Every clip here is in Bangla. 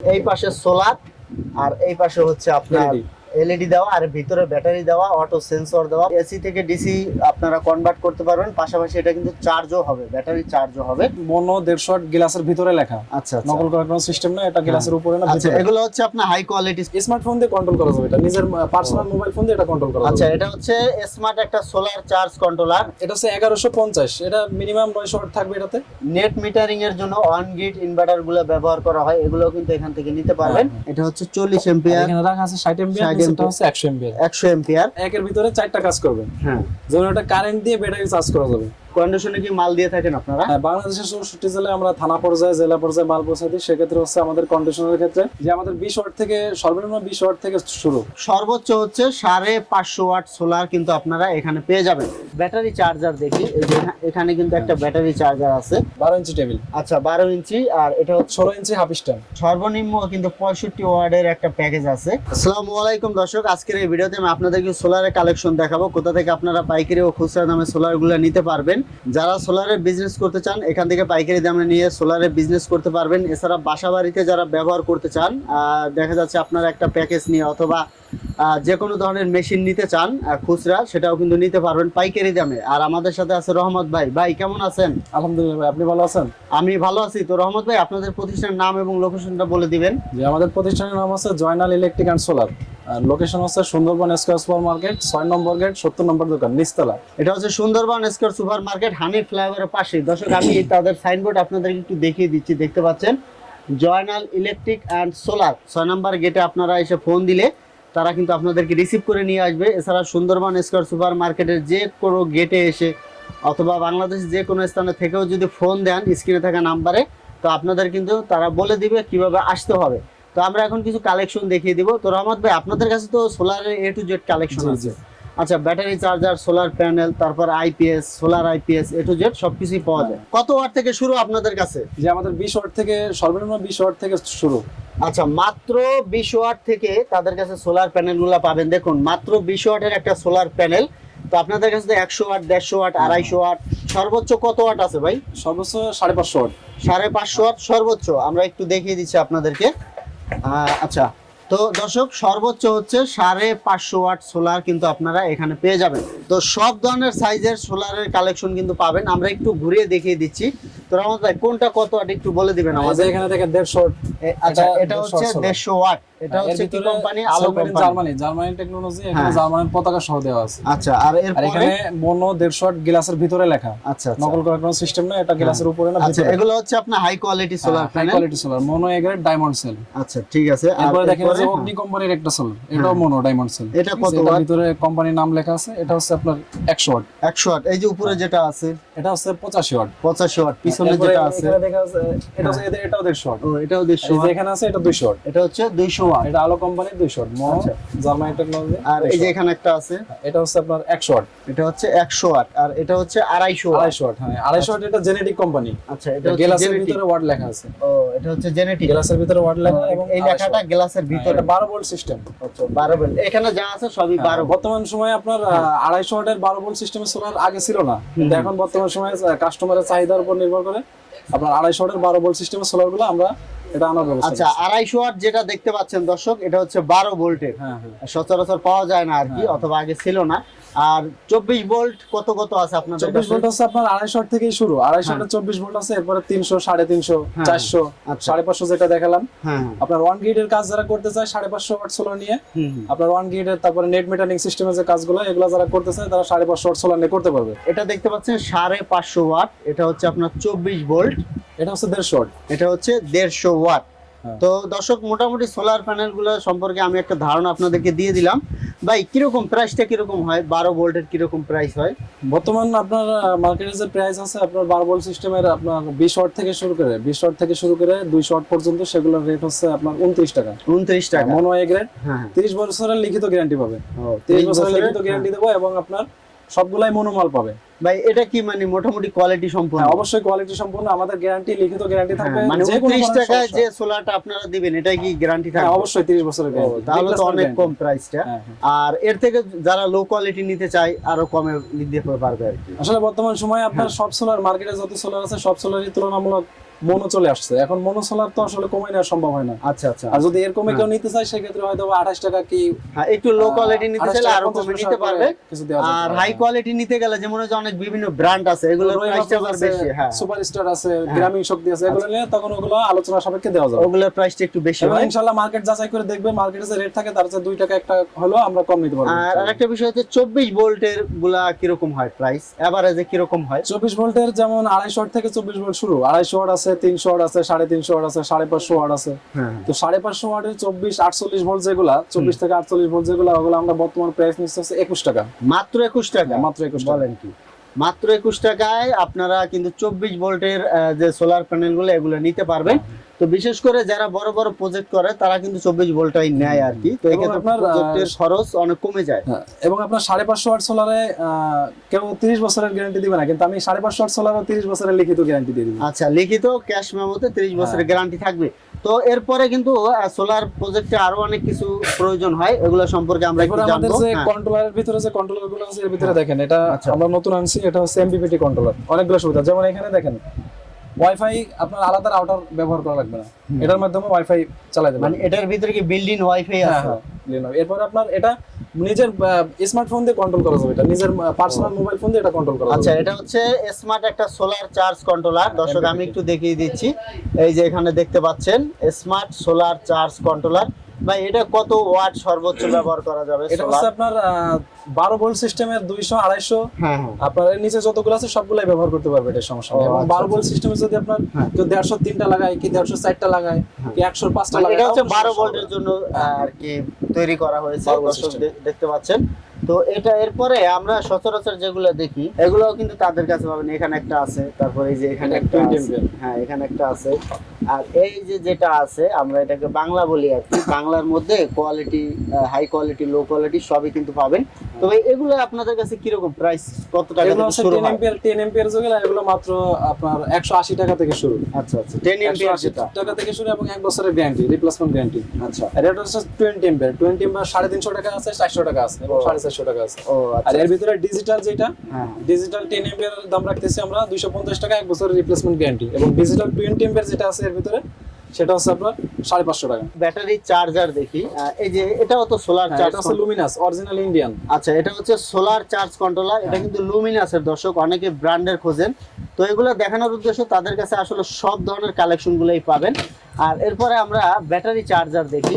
এই পাশে সোলার আর এই পাশে হচ্ছে আপনার এলইডি দেওয়া আর ভিতরে ব্যাটারি দেওয়া অটো সেন্সর দেওয়া। এসি থেকে ডিসি আপনারা কনভার্ট করতে পারবেন। পাশাপাশি এটা কিন্তু চার্জও হবে ব্যাটারি চার্জও হবে। মনো দেড়শো গ্লাসের ভিতরে লেখা। আচ্ছা আচ্ছা। নকল করার কোনো সিস্টেম না এটা গ্লাসের উপরে না আচ্ছা এগুলো হচ্ছে আপনার হাই কোয়ালিটি স্মার্টফোন দিয়ে কন্ট্রোল করা যাবে এটা নিজের পার্সোনাল মোবাইল ফোন দিয়ে এটা কন্ট্রোল করা আচ্ছা এটা হচ্ছে স্মার্ট একটা সোলার চার্জ কন্ট্রোলার এটা হচ্ছে এগারোশো পঞ্চাশ এটা মিনিমাম নয়শো ওয়াট থাকবে এটাতে। নেট মিটারিং এর জন্য অন গ্রিড ইনভার্টারগুলো ব্যবহার করা হয় এগুলো কিন্তু এখান থেকে নিতে পারবেন। হ্যাঁ, এটা হচ্ছে চল্লিশ এম্পিয়ার এখানে রাখা আছে ষাট এমবিআর 60 এটা হচ্ছে একশো এমবিআর একশো এম্পিয়ার একের ভিতরে চারটা কাজ করবে হ্যাঁ। যেমন এটা কারেন্ট দিয়ে ব্যাটারি চার্জ করা যাবে। কন্ডিশনে কি মাল দিয়ে থাকেন আপনারা? হ্যাঁ, বাংলাদেশের চৌষট্টি জেলায় আমরা থানা পর্যায়ে জেলা পর্যায়ে মাল পৌঁছাই দিই। সেক্ষেত্রে হচ্ছে আমাদের কন্ডিশনের ক্ষেত্রে যে আমাদের বিশ ওয়াট থেকে সর্বনিম্ন বিশ ওয়াট থেকে শুরু। সর্বোচ্চ হচ্ছে সাড়ে পাঁচশো ওয়াট সোলার কিন্তু আপনারা এখানে পেয়ে যাবেন। ব্যাটারি চার্জার দেখি এই যে এখানে কিন্তু একটা ব্যাটারি চার্জার আছে। বারো ইঞ্চি টেবিল। আচ্ছা বারো ইঞ্চি আর এটা হচ্ছে ষোলো ইঞ্চি হাফ স্ট্যান্ড। সর্বনিম্ন কিন্তু পঁয়ষট্টি ওয়ার্ডের একটা প্যাকেজ আছে। আসসালামু আলাইকুম দর্শক আজকের এই ভিডিওতে আমি আপনাদেরকে সোলারের কালেকশন দেখাবো। কোথা থেকে আপনারা পাইকারি ও খুচরা দামে সোলারগুলো নিতে পারবেন? যারা সোলারের বিজনেস করতে চান, এখান থেকে পাইকারি দামে নিয়ে সোলারের বিজনেস করতে পারবেন। এছাড়া বাসা বাড়িতে যারা ব্যবহার করতে চান দেখা যাচ্ছে আপনারা একটা প্যাকেজ নিয়ে অথবা যে কোনো ধরনের মেশিন নিতে চান খুচরা সেটাও কিন্তু নিতে পারবেন পাইকারি দামে। আর আমাদের সাথে আছে রহমত ভাই। ভাই কেমন আছেন? আলহামদুলিল্লাহ ভাই, আপনি ভালো আছেন? আমি ভালো আছি। তো রহমত ভাই আপনাদের প্রতিষ্ঠানের নাম এবং লোকেশনটা বলে দিবেন। যে আমাদের প্রতিষ্ঠানের নাম আছে জয়নাল ইলেকট্রিক অ্যান্ড সোলার আর লোকেশন হচ্ছে সুন্দরবন স্কোয়ার সুপার মার্কেট ছয় নম্বর গেট সত্তর নম্বর দোকান নিচতলা। এটা হচ্ছে সুন্দরবন স্কোয়ার সুপার মার্কেট হানি ফ্লাইওভারের পাশে দর্শক আমি তাদের সাইনবোর্ড আপনাদেরকে একটু দেখিয়ে দিচ্ছি দেখতে পাচ্ছেন? জয়নাল ইলেকট্রিক অ্যান্ড সোলার ছয় নম্বর গেটে আপনারা এসে ফোন দিলে তারা কিন্তু আপনাদেরকে রিসিভ করে নিয়ে আসবে। এছাড়া সুন্দরবন স্কোয়ার সুপার মার্কেটের যে কোনো গেটে এসে অথবা বাংলাদেশ যে কোনো স্থানে থেকেও যদি ফোন দেন স্ক্রিনে থাকা নাম্বারে তো আপনাদের কিন্তু তারা বলে দিবে কীভাবে আসতে হবে। তো আমরা এখন কিছু কালেকশন দেখিয়ে দিব। তো রহমত ভাই আপনাদের কাছে তো সোলারের এ টু জেড কালেকশন আছে। আচ্ছা ব্যাটারি চার্জার সোলার প্যানেল তারপর IPS solar IPS A to Z সবকিছুই পাওয়া যায়। কত ওয়াট থেকে শুরু আপনাদের কাছে? যে আমাদের বিশ ওয়াট থেকে সর্বনিম্ন বিশ ওয়াট থেকে শুরু। আচ্ছা মাত্র বিশ ওয়াট থেকে তাদের কাছে সোলার প্যানেলগুলো পাবেন। দেখুন মাত্র বিশ ওয়াটের একটা সোলার প্যানেল। তো আপনাদের কাছে একশো ওয়াট দেড়শো ওয়াট আড়াইশো ওয়াট সর্বোচ্চ কত ওয়াট আছে ভাই? সর্বোচ্চ সাড়ে পাঁচশো ওয়াট। সাড়ে পাঁচশো ওয়াট সর্বোচ্চ। আমরা একটু দেখিয়ে দিচ্ছি আপনাদেরকে। আচ্ছা তো দর্শক সর্বোচ্চ হচ্ছে সাড়ে পাঁচশো ওয়াট সোলার কিন্তু আপনারা এখানে পেয়ে যাবেন। তো সব ধরনের সাইজের সোলারের কালেকশন কিন্তু পাবেন। আমরা একটু ঘুরিয়ে দেখিয়ে দিচ্ছি। তো ভাই কোনটা কত ওয়াট একটু বলে দিবেন আমাদের আমাদের। এখানে থেকে দেড়শো আচ্ছা এটা এটা হচ্ছে 100 ওয়াট। এটা হচ্ছে কি কোম্পানি আলো কোম্পানি জার্মানি জার্মানি টেকনোলজি এখানে হ্যাঁ। জার্মানির পতাকা সহ দেওয়া আছে। আচ্ছা আর আর এখানে মনো দেড়শো ওয়াট গ্লাসের ভিতরে লেখা। আচ্ছা আচ্ছা। নকল করার কোনো সিস্টেম না এটা গ্লাসের উপরে না আচ্ছা এগুলো হচ্ছে আপনার high quality solar high quality solar mono এগারের diamond cell আচ্ছা ঠিক আছে। এরপরে দেখেন যে অগ্নি কোম্পানির একটা সোলার এটাও মনো ডায়মন্ড সেল এটা কত ওয়াট ভিতরে কোম্পানির নাম লেখা আছে এটা হচ্ছে আপনার একশো ওয়াট একশো ওয়াট এই যে উপরে যেটা আছে? এটা হচ্ছে পঁচাশি ওয়াট পঁচাশি ওয়াট পিছনে যেটা আছে। এটা এটাও দেড়শো ওয়াট ও এটাও এই যে এখানে আছে এটা দুইশো ওয়াট। এটা হচ্ছে দুইশো ওয়াট। এটা আলো কোম্পানির দুইশো ওয়াট। মনো আচ্ছা। টেকনোলজি আর এই যে এখানে একটা আছে। এটা হচ্ছে আপনার একশো ওয়াট। এটা হচ্ছে একশো ওয়াট আর এটা হচ্ছে আড়াইশো ওয়াট। আড়াইশো ওয়াট হ্যাঁ আড়াইশো ওয়াট এটা জেনেটিক কোম্পানি আচ্ছা এটা গ্লাসের ভিতরে ওয়াট লেখা আছে। ও এটা হচ্ছে জেনেটিক গ্লাসের ভিতরে ওয়াট লেখা এবং এই লেখাটা গ্লাসের ভিতরে। ভিতরে বারো ভোল্ট সিস্টেম আচ্ছা বারো বেল এখানে যা আছে সবই বারো volt। বর্তমান সময়ে আপনার আহ, আড়াইশো ওয়াটের বারো ভোল্ট সিস্টেমের সোলার আগে ছিল না। কিন্তু এখন বর্তমান সময়ে কাস্টমারের চাহিদার উপর নির্ভর করে আপনার আড়াইশো ওয়াটের বারো ভোল্ট সিস্টেমের সোলারগুলো আমরা এটা আনার ব্যবস্থা আচ্ছা আড়াইশো ওয়াট যেটা দেখতে পাচ্ছেন দর্শক এটা হচ্ছে বারো ভোল্টের হ্যাঁ হ্যাঁ। সচরাচর পাওয়া যায় না আর কি হ্যাঁ। অথবা আগে ছিল না। আর চব্বিশ ভোল্ট কত কত আছে আপনার চব্বিশ কাছে ভোল্ট হচ্ছে আপনার আড়াইশো ওয়াট থেকেই শুরু আড়াইশো হ্যাঁ। ওয়াটের চব্বিশ ভোল্ট আছে এরপরে তিনশো সাড়ে তিনশো হ্যাঁ। চারশো আচ্ছা। সাড়ে পাঁচশো যেটা দেখালাম হ্যাঁ আপনার ওয়ান গ্রিডের কাজ যারা করতে চায় সাড়ে পাঁচশো ওয়াট সোলার নিয়ে। আপনার ওয়ান গ্রিডের তারপরে নেট মেটারিং সিস্টেমের যে কাজগুলো এগুলো যারা করতে চায় তারা সাড়ে পাঁচশো ওয়াট সোলার নিয়ে করতে পারবে এটা দেখতে পাচ্ছেন সাড়ে পাঁচশো ওয়াট এটা হচ্ছে আপনার চব্বিশ ভোল্ট এটা হচ্ছে দেড়শো ওয়াট এটা হচ্ছে দেড়শো ওয়াট হ্যাঁ। তো দর্শক মোটামুটি সোলার প্যানেলগুলো সম্পর্কে আমি একটা ধারণা আপনাদেরকে দিয়ে দিলাম। ভাই কীরকম প্রাইসটা কীরকম হয়? বারো ভোল্টের কীরকম প্রাইস হয়? বর্তমান আপনার মার্কেটে যে প্রাইস আছে আপনার বারো ভোল্ট সিস্টেমের আপনার বিশ ওয়াট থেকে শুরু করে বিশ ওয়াট থেকে শুরু করে দুইশো ওয়াট পর্যন্ত সেগুলোর রেট হচ্ছে আপনার উনত্রিশ টাকা। উনত্রিশ টাকা। মনো এ গ্রেড হ্যাঁ তিরিশ বছরের লিখিত গ্যারান্টি পাবে। তিরিশ 30 বছরের বছরের- লিখিত গ্যারান্টি দেবো এবং আপনার সবগুলাই মনোমাল পাবে। ভাই এটা কি মানে মোটামুটি কোয়ালিটি সম্পূর্ণ হ্যাঁ, অবশ্যই কোয়ালিটি সম্পূর্ণ আমাদের গ্যারান্টি লিখিত গ্যারান্টি থাকবে। হ্যাঁ, মানে যে কোনো উনত্রিশ ধরনের টাকায় যে সোলারটা আপনারা দিবেন এটা কি গ্যারান্টি হ্যাঁ থাকবে অবশ্যই তিরিশ বছরের গ্যারান্টি তাহলে তো অনেক কম প্রাইসটা হ্যাঁ, হ্যাঁ। আর এর থেকে যারা লো কোয়ালিটি নিতে চায় আরও কমে নিতে পারবে আর কি। আসলে বর্তমান সময়ে আপনার সব সোলার মার্কেটে যত সোলার আছে সব সোলারই তুলনামূলক মনো চলে আসছে। এখন মনো সোলার তো আসলে কমাই নেওয়া সম্ভব হয় না। আচ্ছা আচ্ছা। আর যদি এরকমে কেউ নিতে চায় সেক্ষেত্রে হয়তো আঠাশ টাকা কি হ্যাঁ একটু লো কোয়ালিটি নিতে চাইলে আরও কমে নিতে পারবে। আর হাই কোয়ালিটি নিতে গেলে যেমন হচ্ছে অনেক বিভিন্ন ব্র্যান্ড আছে প্রাইসটা ফোন আবার আছে, বেশি হ্যাঁ। সুপারস্টার আছে গ্রামীণ শক্তি আছে এগুলো নিয়ে তখন ওগুলো আলোচনা সাপেক্ষে দেওয়া যাবে। ওগুলোর প্রাইসটা একটু বেশি হয়। ইনশাআল্লাহ মার্কেট যাচাই করে দেখবে মার্কেটে যে রেট থাকে তার চেয়ে দুই টাকা একটা হলো আমরা কম নিতে পারব। আর আরেকটা বিষয় হচ্ছে চব্বিশ ভোল্টেরগুলা কীরকম হয় প্রাইস এভারেজে কীরকম হয়? চব্বিশ ভোল্টের যেমন আড়াইশো ওয়াট থেকে চব্বিশ ভোল্ট শুরু আড়াইশো ওয়াট আছে তিনশো ওয়াট আছে সাড়ে তিনশো ওয়াট আছে সাড়ে পাঁচশো ওয়াট আছে। হ্যাঁ। তো সাড়ে পাঁচশো ওয়াটের চব্বিশ আটচল্লিশ ভোল্ট যেগুলা চব্বিশ থেকে আটচল্লিশ ভোল্ট যেগুলা ওগুলো আমরা বর্তমান প্রাইস নিচ্ছে হচ্ছে একুশ টাকা। মাত্র একুশ টাকা? মাত্র একুশ বলেন কি? মাত্র একুশ টাকায় আপনারা কিন্তু চব্বিশ ভোল্টের যে সোলার প্যানেলগুলো এগুলো নিতে পারবেন। তো বিশেষ করে যারা বড় বড় প্রজেক্ট করে তারা কিন্তু চব্বিশ ভোল্টটাই নেয় আর কি। তো এক্ষেত্রে আপনার, প্রজেক্টের খরচ অনেক কমে যায়। হ্যাঁ, এবং আপনার সাড়ে পাঁচশো ওয়াট সোলারে কেউ তিরিশ বছরের গ্যারান্টি দিবে না কিন্তু আমি সাড়ে পাঁচশো ওয়াট সোলারও তিরিশ বছরের লিখিত গ্যারান্টি দিয়ে দিবি। আচ্ছা লিখিত ক্যাশ মেমোতে তিরিশ বছরের গ্যারান্টি থাকবে। তো এরপরে কিন্তু সোলার প্রজেক্টে আরও অনেক কিছু প্রয়োজন হয় এগুলো সম্পর্কে আমরা একটু এরপর আমাদের জানব। যে হ্যাঁ। কন্ট্রোলারের ভিতরে যে কন্ট্রোলারগুলো আছে এর ভিতরে দেখেন এটা আচ্ছা। আমরা নতুন আনছি এটা হচ্ছে এমবিপিটি কন্ট্রোলার অনেকগুলো সুবিধা। যেমন এখানে দেখেন ওয়াইফাই আপনার আলাদা রাউটার ব্যবহার করা লাগবে না। এটার মাধ্যমে ওয়াইফাই চালাতে মানে এটার ভিতরে কি বিল্ডিং ওয়াইফাই হ্যাঁ আছে? হ্যাঁ এরপর আপনার এটা নিজের স্মার্টফোন দিয়ে কন্ট্রোল করা যাবে। এটা নিজের পার্সোনাল মোবাইল ফোন দিয়ে এটা কন্ট্রোল করা আচ্ছা এটা হচ্ছে স্মার্ট একটা সোলার চার্জ কন্ট্রোলার দর্শক আমি একটু দেখিয়ে দিচ্ছি। এই যে এখানে দেখতে পাচ্ছেন স্মার্ট সোলার চার্জ কন্ট্রোলার ভাই এটা কত ওয়াট সর্বোচ্চ ব্যবহার করা যাবে এটা হচ্ছে আপনার বারো ভোল্ট সিস্টেমের দুইশো আড়াইশো। হ্যাঁ হ্যাঁ। আপনার এর নিচে যতগুলো আছে সবগুলাই ব্যবহার করতে পারবে এটা সমস্যা নেই। এবং আচ্ছা, বারো আচ্ছা। ভোল্ট সিস্টেমে যদি আপনার হ্যাঁ। কেউ দেড়শো তিনটা লাগায় কি দেড়শো চারটা লাগায় কি একশো পাঁচটা মানে লাগায় এটা হচ্ছে তাও বারো সমস্যা হবে ভোল্টের জন্য আর কি তৈরি করা হয়েছে 12 দেখতে পাচ্ছেন। তো এটা এরপরে আমরা সচরাচর যেগুলো দেখি এগুলোও কিন্তু তাদের কাছে পাবেন। এখানে একটা আছে তারপরে এই যে এখানে একটা 20 আছে। ampere। হ্যাঁ এখানে একটা আছে। আর এই যে যেটা আছে, আমরা এটাকে বাংলা বলি আর কি, বাংলার মধ্যে quality high quality low quality সবই কিন্তু পাবেন। তবে এগুলো আপনাদের কাছে প্রাইস কত টাকা থেকে শুরু হয়? এম্পিয়ার টেন এম্পিয়ার যেগুলো এগুলো মাত্র আপনার একশো আশি টাকা থেকে শুরু। আচ্ছা আচ্ছা টেন একশো যেটা। টাকা থেকে শুরু এবং এক বছরের গ্যারান্টি রিপ্লেসমেন্ট গ্যারান্টি আচ্ছা। আর এটা হচ্ছে টোয়েন্টি এম্পিয়ার টোয়েন্টি এম্পিয়ার সাড়ে তিনশো টাকা আছে চারশো টাকা আছে এবং ও। সাড়ে চারশো টাকা আছে। ও আর আচ্ছা। এর ভিতরে ডিজিটাল যেটা হ্যাঁ ডিজিটাল টেন এম্পিয়ার দাম রাখতেছি আমরা দুইশো পঞ্চাশ টাকা এক বছরের রিপ্লেসমেন্ট গ্যারান্টি এবং ডিজিটাল টোয়েন্টি এম্পিয়ার যেটা আছে এর ভিতরে সেটা হচ্ছে আপনার সাড়ে পাঁচশো টাকা। ব্যাটারি চার্জার দেখি। এই যে এটাও তো সোলার হ্যাঁ, চার্জ এটা হচ্ছে লুমিনাস অরিজিনাল ইন্ডিয়ান আচ্ছা এটা হচ্ছে সোলার চার্জ কন্ট্রোলার। এটা কিন্তু লুমিনাসের দর্শক অনেকে ব্র্যান্ডের খোঁজেন। তো এগুলো দেখানোর উদ্দেশ্য তাদের কাছে আসলে সব ধরনের কালেকশন গুলোই পাবেন। আর এরপরে আমরা ব্যাটারি চার্জার দেখি।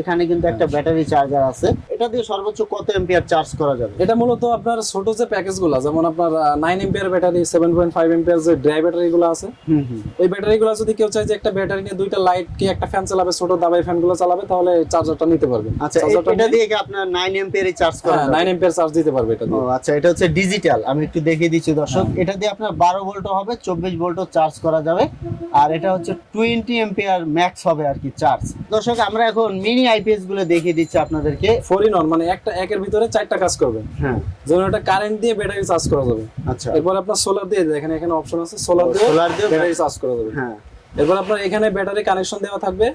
এখানে কিন্তু একটা ব্যাটারি চার্জার আছে। এটা দিয়ে সর্বোচ্চ কত এম্পিয়ার চার্জ করা যাবে? এটা মূলত আপনার ছোট যে প্যাকেজগুলো যেমন আপনার nine ampere battery seven point five ampere যে ড্রাই ব্যাটারিগুলো আছে হুম হুম। ওই ব্যাটারিগুলো যদি কেউ চায় যে একটা ব্যাটারি নিয়ে দুইটা লাইট কি একটা ফ্যান চালাবে ছোট দাবাই ফ্যানগুলো চালাবে তাহলে চার্জারটা নিতে পারবে আচ্ছা এটা দিয়ে আপনার নাইন এম্পিয়ারই চার্জ করা নাইন এম্পিয়ার চার্জ দিতে পারবে এটা আচ্ছা এটা হচ্ছে ডিজিটাল আমি একটু দেখিয়ে দিচ্ছি দর্শক। এটা দিয়ে আপনার বারো ভোল্টও হবে চব্বিশ ভোল্টও চার্জ করা যাবে। আর এটা হচ্ছে টোয়েন্টি এম্পিয়ার ম্যাক্স হবে আর কি চার্জ দর্শক আমরা এখন মিনি আইপিএসগুলো দেখিয়ে দিচ্ছি আপনাদেরকে। ফোর ইন মানে একটা একের ভিতরে চারটা কাজ করবে। হ্যাঁ। যেমন একটা কারেন্ট দিয়ে ব্যাটারি চার্জ করা যাবে। আচ্ছা। এরপর আপনার সোলার দিয়ে দেখেন এখানে অপশন আছে সোলার দিয়ে সোলার দিয়ে ব্যাটারি চার্জ করা যাবে। হ্যাঁ। এরপর আপনার এখানে ব্যাটারি কানেকশন দেওয়া থাকবে।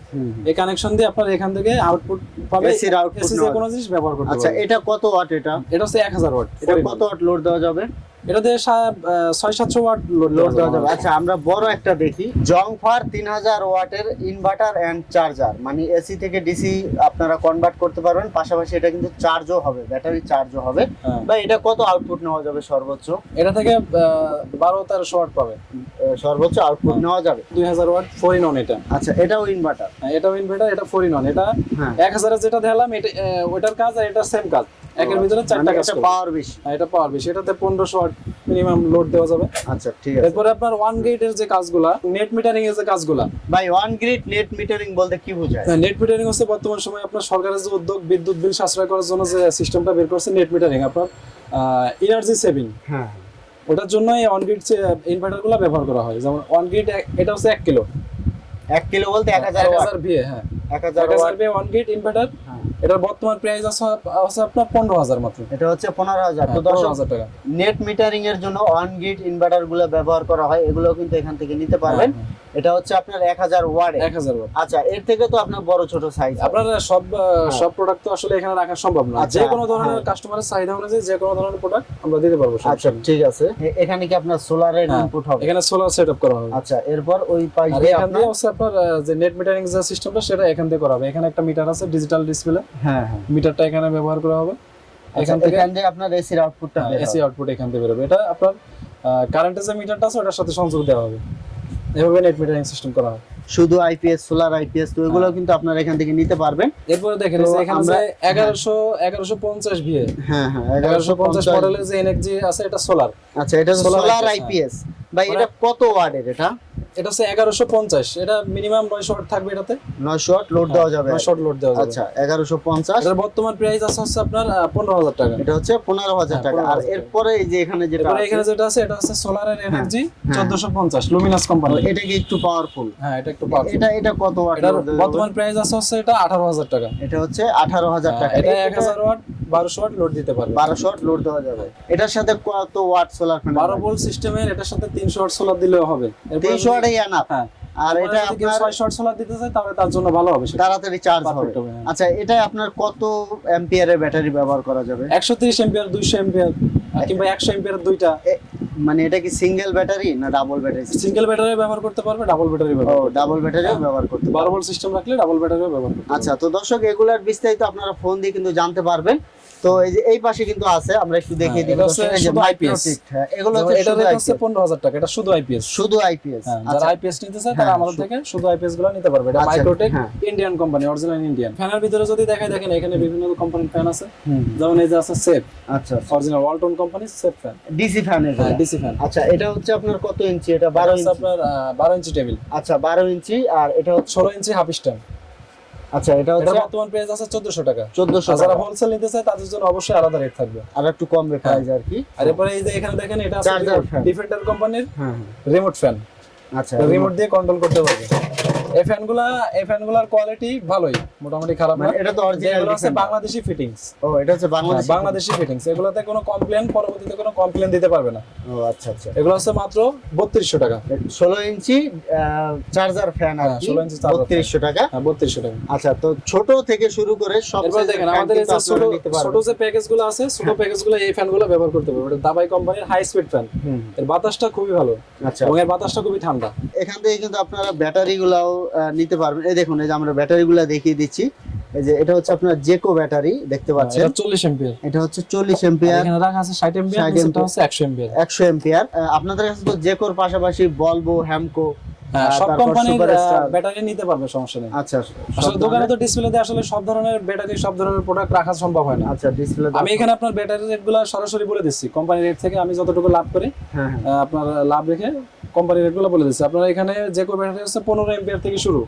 এই কানেকশন দিয়ে আপনার এখান থেকে আউটপুট পাবে। কোনো জিনিস ব্যবহার করতে আচ্ছা এটা কত ওয়াট এটা? এটা হচ্ছে এক হাজার ওয়াট এটা কত ওয়াট লোড দেওয়া যাবে? এটা সা- ছয় সাতশো ওয়াট লোড দেওয়া যাবে। আচ্ছা আমরা বড় একটা দেখি। জংফার তিন হাজার ওয়াটের ইনভার্টার অ্যান্ড চার্জার মানে এসি থেকে ডিসি আপনারা কনভার্ট করতে পারবেন। পাশাপাশি এটা কিন্তু চার্জও হবে ব্যাটারি চার্জও হবে। হ্যাঁ। বা এটা কত আউটপুট নেওয়া যাবে সর্বোচ্চ? এটা থেকে বারো তেরোশো ওয়াট পাবে। সর্বোচ্চ আউটপুট হ্যাঁ। নেওয়া যাবে। দুই হাজার ওয়াট ফোর ইন অন এটা। আচ্ছা এটাও ইনভার্টার হ্যাঁ, এটাও ইনভার্টার এটা ফোর ইন অন এটা হ্যাঁ। এক হাজারের যেটা দিলাম এটা ওটার কাজ আর এটার সেম কাজ। একের ভিতরে চারটা কাজ পাওয়ার বেশি। হ্যাঁ, এটা পাওয়ার বেশি। এটাতে পনেরোশো ওয়াট মিনিমাম লোড দেওয়া যাবে। আচ্ছা ঠিক আছে। এরপরে আপনার ওয়ান যে কাজগুলা নেট মিটারিং এর যে কাজগুলা। ভাই ওয়ান গ্রিড নেট মিটারিং বলতে কি বোঝায়? নেট মিটারিং হচ্ছে বর্তমান সময়ে আপনার সরকারের যে উদ্যোগ বিদ্যুৎ বিল সাশ্রয় করার জন্য যে সিস্টেমটা বের করছে নেট মিটারিং আপনার এনার্জি সেভিং হ্যাঁ। ওটার জন্য এই অন গ্রিড ইনভার্টারগুলো ব্যবহার করা হয়। যেমন অন গ্রিড এটা হচ্ছে এক কিলো এক কিলো বলতে এক হাজার এক হাজার ভিএ হ্যাঁ। এক হাজার ভিএ অন গ্রিড ইনভার্টার হ্যাঁ। এটার বর্তমান প্রাইস আছে আছে আপনার পনেরো হাজার মাত্র। এটা হচ্ছে পনেরো হাজার। তো হ্যাঁ, হাজার টাকা। নেট মিটারিং এর জন্য অন গিট ইনভার্টারগুলো ব্যবহার করা হয় এগুলো কিন্তু এখান থেকে নিতে পারবেন। এটা হচ্ছে আপনার এক হাজার ওয়ার্ড। এক হাজার watt। আচ্ছা এর থেকে তো আপনার বড় ছোট সাইজ আপনার সব সব প্রোডাক্ট তো আসলে এখানে রাখা সম্ভব না। আচ্ছা, যে কোনো ধরনের হ্যাঁ। কাস্টমারের চাহিদা অনুযায়ী যে কোনো ধরনের প্রোডাক্ট আমরা দিতে পারব আচ্ছা ঠিক আছে। এখানে কি আপনার সোলারের হ্যাঁ, ইনপুট হবে? এখানে সোলার সেট আপ করা হবে। আচ্ছা এরপর ওই পাশ দিয়ে আপনার দিয়ে হচ্ছে আপনার যে নেট মিটারিং যে সিস্টেমটা সেটা এখান থেকে করা হবে। এখানে একটা মিটার আছে ডিজিটাল ডিসপ্লে হ্যাঁ হ্যাঁ। মিটারটা এখানে ব্যবহার করা হবে। এখান এখান থেকে এখান দিয়ে আপনার এসির আউটপুটটা এসি আউটপুট এখান থেকে বেরোবে। এটা আপনার কারেন্টের যে মিটারটা আছে ওটার সাথে সংযোগ দেওয়া হবে। এভাবে নেট মিটারিং সিস্টেম করা হয়। শুধু আইপিএস সোলার আইপিএস তো এগুলো হ্যাঁ। কিন্তু আপনারা এখান থেকে নিতে পারবেন। এরপরে দেখেন এখানে এগারোশো এগারোশো পঞ্চাশ ভিএ হ্যাঁ হ্যাঁ এগারোশো পঞ্চাশ মডেলের যে এনএক্সজি আছে এটা সোলার আচ্ছা এটা সোলার আইপিএস ভাই এটা কত ওয়াটের এটা? এটা হচ্ছে এগারোশো পঞ্চাশ। এটা মিনিমাম নয়শো ওয়াট থাকবে এটাতে? 900 ওয়াট লোড দেওয়া যাবে। নয়শো ওয়াট লোড দেওয়া যাবে। আচ্ছা 1150 এটার বর্তমান প্রাইস আছে হচ্ছে আপনার পনেরো হাজার টাকা। এটা হচ্ছে 15000 হ্যাঁ, টাকা। আর এরপরে এই যে এখানে যেটা এখানে যেটা আছে এটা হচ্ছে সোলারের এনার্জি। চোদ্দশো পঞ্চাশ লুমিনাস কোম্পানি এটা কি একটু পাওয়ারফুল হ্যাঁ এটা একটু পাওয়ার এটা এটা কত ওয়াট? বর্তমান প্রাইস আছে হচ্ছে এটা আঠারো হাজার টাকা। এটা হচ্ছে 18000 টাকা হ্যাঁ, এটা এক হাজার ওয়াট ওয়াট লোড দিতে পারবে। 1200 ওয়াট লোড দেওয়া যাবে। এটার সাথে কত ওয়াট সোলার প্যানেল ভোল্ট সিস্টেমের এটার সাথে তিনশো ওয়াট সোলার দিলেও হবে। এরপরে 300 ওয়াট এই হ্যাঁ। আর এটা আপনার ওয়াট সোলার দিতে চাই তাহলে তার জন্য ভালো হবে। তাড়াতাড়ি চার্জ হবে। হ্যাঁ। আচ্ছা এটা আপনার কত অ্যাম্পিয়ারের ব্যাটারি ব্যবহার করা যাবে? একশো তিরিশ এম্পিয়ার দুইশো এম্পিয়ার কিংবা একশো এম্পিয়ার দুইটা। মানে এটা কি সিঙ্গেল ব্যাটারি না ডাবল ব্যাটারি সিঙ্গেল ব্যাটারি ব্যবহার করতে পারবে ডাবল ব্যাটারি ব্যবহার ডাবল ব্যাটারিও ব্যবহার করতে বারো ভোল্ট সিস্টেম রাখলে ডাবল ব্যাটারিও ব্যবহার করতে আচ্ছা তো দর্শক এগুলার বিস্তারিত আপনারা ফোন দিয়ে কিন্তু জানতে পারবেন। তো এই যে এই পাশে কিন্তু আছে আমরা একটু দেখিয়ে হ্যাঁ, এটা দর্শক, এই যে Microtik, হ্যাঁ, এগুলো হচ্ছে এটা শুধু রেট হচ্ছে IPS পনেরো হাজার টাকা এটা শুধু আইপিএস শুধু আইপিএস হ্যাঁ, আচ্ছা। যারা আইপিএস নিতে চায় তারা আমাদের থেকে শুধু আইপিএসগুলো নিতে পারবে। এটা আচ্ছা, Microtek. Indian company original Indian ফ্যানের ভিতরে যদি দেখাই দেখেন এখানে বিভিন্ন কোম্পানির ফ্যান আছে। যেমন এই যে আছে সেফ আচ্ছা original Walton company safe fan DC fan হ্যাঁ ডিসি ফ্যান আচ্ছা এটা হচ্ছে আপনার কত ইঞ্চি? এটা বারো ইঞ্চি। আপনার বারো ইঞ্চি টেবিল। আচ্ছা বারো ইঞ্চি আর এটা হচ্ছে ষোলো ইঞ্চি হাফ স্ট্যান্ড আচ্ছা এটা হচ্ছে বর্তমান প্রাইস আছে চোদ্দশো টাকা। চোদ্দশো আর যারা হোলসেল নিতে চায় তাদের জন্য অবশ্যই আলাদা রেট থাকবে। আর একটু কমবে প্রাইস আর কি? আর এরপরে এই যে এখানে দেখেন এটা আছে ডিফেন্ডার কোম্পানির রিমোট ফ্যান আচ্ছা রিমোট দিয়ে কন্ট্রোল করতে পারবে এই ফ্যানগুলা এই ফ্যানগুলার কোয়ালিটি ভালোই মোটামুটি খারাপ না। মানে এটা তো অরিজিনাল আছে বাংলাদেশি ফিটিংস ও এটা হচ্ছে বাংলাদেশ বাংলাদেশি ফিটিংস এগুলোতে কোনো কমপ্লেন পরবর্তীতে কোনো কমপ্লেন দিতে পারবে না। ও আচ্ছা আচ্ছা। এগুলো হচ্ছে মাত্র বত্রিশশো টাকা। ষোলো ইঞ্চি চার্জার ফ্যান আর হ্যাঁ, 16 ইঞ্চি charger fan। বত্রিশশো টাকা। হ্যাঁ বত্রিশশো টাকা। আচ্ছা তো ছোট থেকে শুরু করে সব এর দেখেন আমাদের এই ছোট। ছোট যে প্যাকেজগুলো আছে ছোট প্যাকেজগুলো এই ফ্যানগুলো ব্যবহার করতে পারবে এটা দাবাই কোম্পানির হাই স্পিড ফ্যান এর বাতাসটা খুবই ভালো। আচ্ছা। এবং এর বাতাসটা খুবই ঠান্ডা। এখান থেকে কিন্তু আপনারা ব্যাটারি গুলাও আহ, নিতে পারবেন। এই দেখুন এই যে আমরা ব্যাটারি গুলা দেখিয়ে দিচ্ছি। এই যে এটা হচ্ছে আপনার জেকো ব্যাটারি দেখতে পাচ্ছেন? এটা চল্লিশ এম্পিয়ার। এটা হচ্ছে চল্লিশ এম্পিয়ার। এখানে রাখা আছে ষাট এম্পিয়ার 60 এটা হচ্ছে একশো এম্পিয়ার। একশো এম্পিয়ার। আপনাদের কাছে তো জেকোর পাশাপাশি বলব হ্যামকো হ্যাঁ সব কোম্পানির ব্যাটারি নিতে পারবে সমস্যা নেই। আচ্ছা আসলে দোকানে তো ডিসপ্লেতে আসলে সব ধরনের ব্যাটারি সব ধরনের প্রোডাক্ট রাখা সম্ভব হয় না। আচ্ছা ডিসপ্লে আমি এখানে আপনার ব্যাটারি রেটগুলো সরাসরি বলে দিচ্ছি। কোম্পানি রেট থেকে আমি যতটুকু লাভ করি হ্যাঁ হ্যাঁ। আপনার লাভ রেখে কোম্পানি রেটগুলো বলে দিচ্ছি আপনার এখানে জেকো ব্যাটারি হচ্ছে পনেরো এম্পিয়ার থেকে শুরু।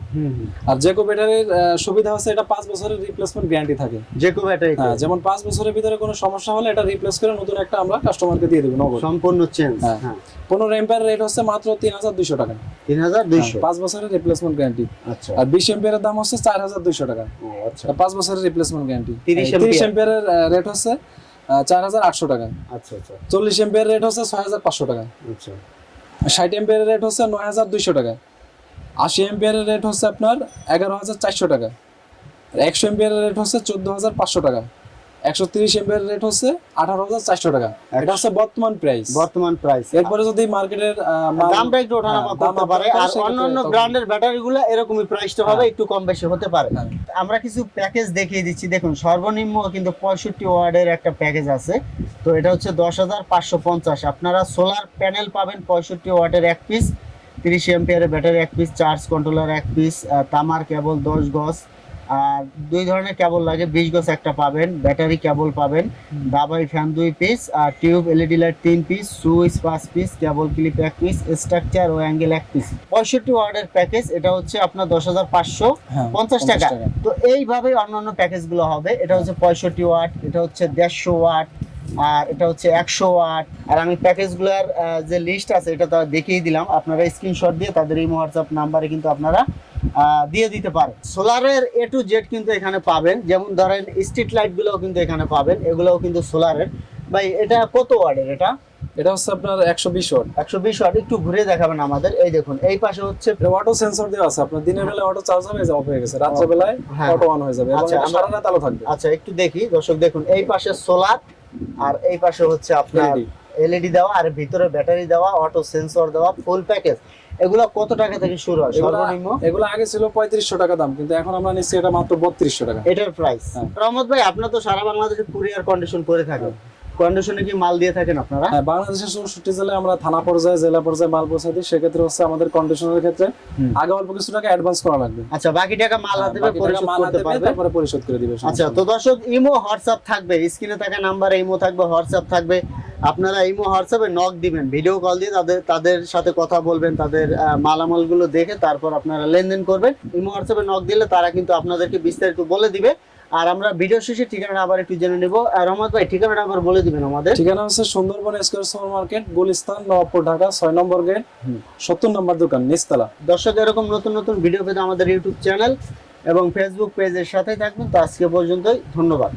আর জেকো ব্যাটারির সুবিধা হচ্ছে এটা পাঁচ বছরের রিপ্লেসমেন্ট গ্যারান্টি থাকে। জেকো ব্যাটারি হ্যাঁ যেমন পাঁচ বছরের ভিতরে কোনো সমস্যা হলে এটা রিপ্লেস করে নতুন একটা আমরা কাস্টমারকে দিয়ে দেবো নগদ। সম্পূর্ণ চেঞ্জ হ্যাঁ। হ্যাঁ। পনেরো এম্পিয়ার রেট হচ্ছে মাত্র তিন হাজার দুইশো টাকা। তিন হাজার দুইশো? পাঁচ বছরের রিপ্লেসমেন্ট গ্যারান্টি আচ্ছা। আর বিশ এম্পিয়ারের দাম হচ্ছে চার হাজার দুইশো টাকা। আচ্ছা। পাঁচ বছরের রিপ্লেসমেন্ট গ্যারান্টি তিরিশ। এম্পিয়ারের রেট হচ্ছে চার হাজার আটশো টাকা। আচ্ছা আচ্ছা। চল্লিশ এম্পিয়ার রেট হচ্ছে ছয় হাজার পাঁচশো টাকা। আচ্ছা। ষাট এম্পিয়ারের রেট হচ্ছে নয় হাজার দুইশো টাকা। আশি এম্পিয়ারের রেট হচ্ছে আপনার এগারো হাজার চারশো টাকা। একশো এম্পিয়ারের রেট হচ্ছে চোদ্দ হাজার পাঁচশো টাকা। একশো তিরিশ এম্পিয়ারের রেট হচ্ছে আঠারো হাজার চারশো টাকা। এটা হচ্ছে বর্তমান প্রাইস বর্তমান প্রাইস এরপরে যদি মার্কেটের দামটা একটু ওঠানামা করতে পারে। আর অন্যান্য ব্র্যান্ডের ব্যাটারি গুলো এরকমই প্রাইসটা হবে হ্যাঁ। একটু কম বেশি হতে পারে। হ্যাঁ। আমরা কিছু প্যাকেজ দেখিয়ে দিচ্ছি। দেখুন সর্বনিম্ন কিন্তু পঁয়ষট্টি ওয়ার্ডের একটা প্যাকেজ আছে। তো এটা হচ্ছে দশ হাজার পাঁচশো পঞ্চাশ। আপনারা সোলার প্যানেল পাবেন পঁয়ষট্টি ওয়াটের এক পিস তিরিশ এম্পিয়ারের ব্যাটারি এক পিস চার্জ কন্ট্রোলার এক পিস তামার কেবল দশ গজ আর দুই ধরনের কেবল লাগে বিশ গজ একটা পাবেন ব্যাটারি কেবল পাবেন দাবাই ফ্যান দুই পিস আর টিউব এলইডি লাইট তিন পিস সুইচ পাঁচ পিস কেবল ক্লিপ এক পিস স্ট্রাকচার ও অ্যাঙ্গেল এক পিস পঁয়ষট্টি ওয়ার্ডের প্যাকেজ এটা হচ্ছে আপনার দশ হাজার পাঁচশো হ্যাঁ, পঞ্চাশ টাকা। তো এইভাবে অন্যান্য প্যাকেজগুলো হবে এটা হচ্ছে পঁয়ষট্টি ওয়াট এটা হচ্ছে দেড়শো ওয়াট আর এটা হচ্ছে একশো ওয়াট আর আমি প্যাকেজগুলোর যে লিস্ট আছে এটা তো দেখিয়ে দিলাম। আপনারা স্ক্রিনশট দিয়ে তাদের এই হোয়াটসঅ্যাপ নাম্বারে কিন্তু আপনারা দিয়ে দিতে পারে সোলারের এ টু জেড কিন্তু এখানে পাবেন। যেমন ধরেন স্ট্রিট লাইট গুলোও কিন্তু এখানে পাবেন। এগুলোও কিন্তু সোলারের ভাই এটা কত ওয়ার্ডের এটা? এটা হচ্ছে আপনার একশো বিশ ওয়াট। একশো বিশ ওয়াট। একটু ঘুরে দেখাবেন আমাদের। এই দেখুন এই পাশে হচ্ছে অটো সেন্সর দেওয়া আছে। আপনার দিনের বেলায় অটো চার্জ হবে অফ হয়ে গেছে। রাত্রে বেলায় হ্যাঁ। অটো অন হয়ে যাবে। আচ্ছা, সারা রাত আলো থাকবে। আচ্ছা একটু দেখি। দর্শক দেখুন এই পাশে সোলার আর এই পাশে হচ্ছে আপনার এলইডি দেওয়া আর ভিতরে ব্যাটারি দেওয়া অটো সেন্সর দেওয়া ফুল প্যাকেজ এগুলো কত টাকা থেকে শুরু হয়? সর্বনিম্ন? এগুলো আগে ছিল পঁয়ত্রিশশো টাকা দাম কিন্তু এখন আমরা নিচ্ছি এটা মাত্র বত্রিশশো টাকা। এটার প্রাইস প্রমোদ রহমত ভাই আপনার তো সারা বাংলাদেশে কুরিয়ার কন্ডিশন করে থাকেন কন্ডিশনে কি মাল দিয়ে থাকেন আপনারা? হ্যাঁ বাংলাদেশের চৌষট্টি জেলায় আমরা থানা পর্যায়ে জেলা পর্যায়ে মাল পৌঁছে দিই। সেক্ষেত্রে হচ্ছে আমাদের কন্ডিশনের ক্ষেত্রে আগে অল্প কিছু টাকা অ্যাডভান্স করা লাগবে। আচ্ছা বাকি টাকা মাল হাতে পেয়ে পরিশোধ করতে পারবে। তারপরে পরিশোধ করে দিবে আচ্ছা তো দর্শক ইমো হোয়াটসঅ্যাপ থাকবে স্ক্রিনে থাকা নাম্বারে ইমো থাকবে হোয়াটসঅ্যাপ থাকবে। আপনারা ইমো হোয়াটসঅ্যাপে নক দিবেন ভিডিও কল দিয়ে তাদের তাদের সাথে কথা বলবেন তাদের মালামালগুলো দেখে তারপর আপনারা লেনদেন করবেন। ইমো হোয়াটসঅ্যাপে নক দিলে তারা কিন্তু আপনাদেরকে বিস্তারিত বলে দিবে। আর আমরা ভিডিও শেষে ঠিকানা আবার একটু জেনে নেব। আর রহমত ভাই ঠিকানাটা আবার বলে দিবেন আমাদের। ঠিকানা হচ্ছে Sundarban square super market Gulistan Nawabpur Dhaka ছয় নম্বর গেট। সত্তর নম্বর দোকান নিচতলা। দর্শক এরকম নতুন নতুন ভিডিও পেতে আমাদের ইউটিউব চ্যানেল এবং ফেসবুক পেজের সাথে থাকবেন। তো আজকে পর্যন্তই ধন্যবাদ।